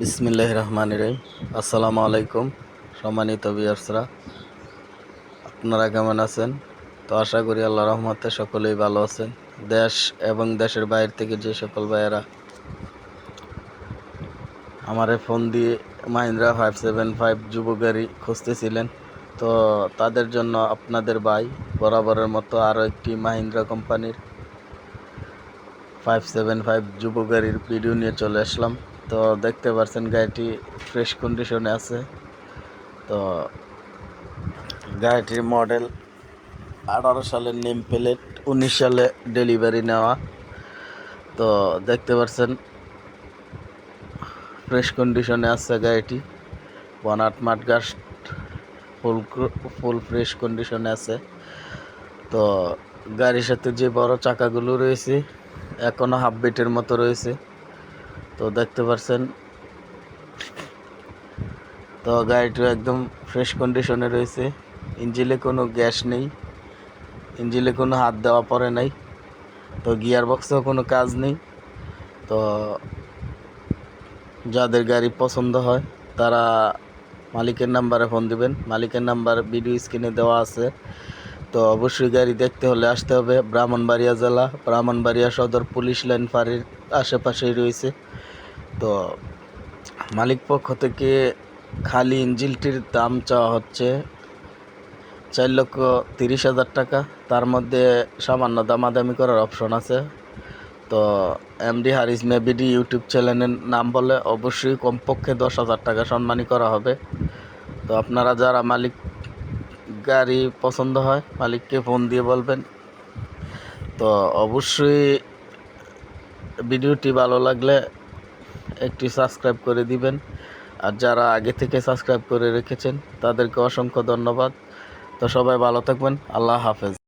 বিসমিল্লাহ রহমান রহিম। আসসালামু আলাইকুম, সম্মানিত বিয়ার্সরা আপনারা কেমন আছেন? তো আশা করি আল্লাহ রহমতে সকলেই ভালো আছেন। দেশ এবং দেশের বাইরে থেকে যে সকল ভাইয়েরা আমারে ফোন দিয়ে মাহিন্দ্রা ফাইভ সেভেন ফাইভ যুব গাড়ি খুঁজতেছিলেন, তো তাদের জন্য আপনাদের ভাই বরাবরের মতো আরও একটি মাহিন্দ্রা কোম্পানির ফাইভ সেভেন ফাইভ যুব গাড়ির ভিডিও নিয়ে চলে আসলাম। তো দেখতে পাচ্ছেন গাড়িটি ফ্রেশ কন্ডিশনে আছে। তো গাড়িটির মডেল আঠারো সালের নেম প্লেট উনিশ সালে ডেলিভারি নেওয়া। তো দেখতে পাচ্ছেন ফ্রেশ কন্ডিশনে আছে গাড়িটি। বনাট মাঠগাস ফুল ফুল ফ্রেশ কন্ডিশনে আছে। তো গাড়ির সাথে যে বড় চাকাগুলো রয়েছে এখনও হাফ বিটের মতো রয়েছে। তো দেখতে পাচ্ছেন তো গাড়িটা একদম ফ্রেশ কন্ডিশনে রয়েছে। ইঞ্জিলে কোনো গ্যাস নেই। ইঞ্জিলে কোনো হাত দেওয়া পড়ে নাই। তো গিয়ার বক্সেও কোনো কাজ নেই। তো যাদের গাড়ি পছন্দ হয়, তারা মালিকের নাম্বারে ফোন দিবেন। মালিকের নাম্বার ভিডিও স্ক্রিনে দেওয়া আছে। তো অবশ্যই গাড়ি দেখতে হলে আসতে হবে। ব্রাহ্মণবাড়িয়া জেলা, ব্রাহ্মণবাড়িয়া সদর পুলিশ লাইন ফাঁড়ির আশেপাশেই রয়েছে। তো মালিক পক্ষ থেকে খালি ইঞ্জিলটির দাম চাওয়া হচ্ছে চার লক্ষ তিরিশ হাজার টাকা। তার মধ্যে সামান্য দামাদামি করার অপশন আছে। তো এমডি হারিস মেবিডি ইউটিউব চ্যানেলের নাম বলে অবশ্যই কমপক্ষে দশ হাজার টাকা সম্মানী করা হবে। তো আপনারা যারা মালিক গাড়ি পছন্দ হয়, মালিককে ফোন দিয়ে বলবেন। তো অবশ্যই ভিডিওটি ভালো লাগলে একটি সাবস্ক্রাইব করে দিবেন। আর যারা আগে থেকে সাবস্ক্রাইব করে রেখেছেন, তাদেরকে অসংখ্য ধন্যবাদ। তো সবাই ভালো থাকবেন। আল্লাহ হাফেজ।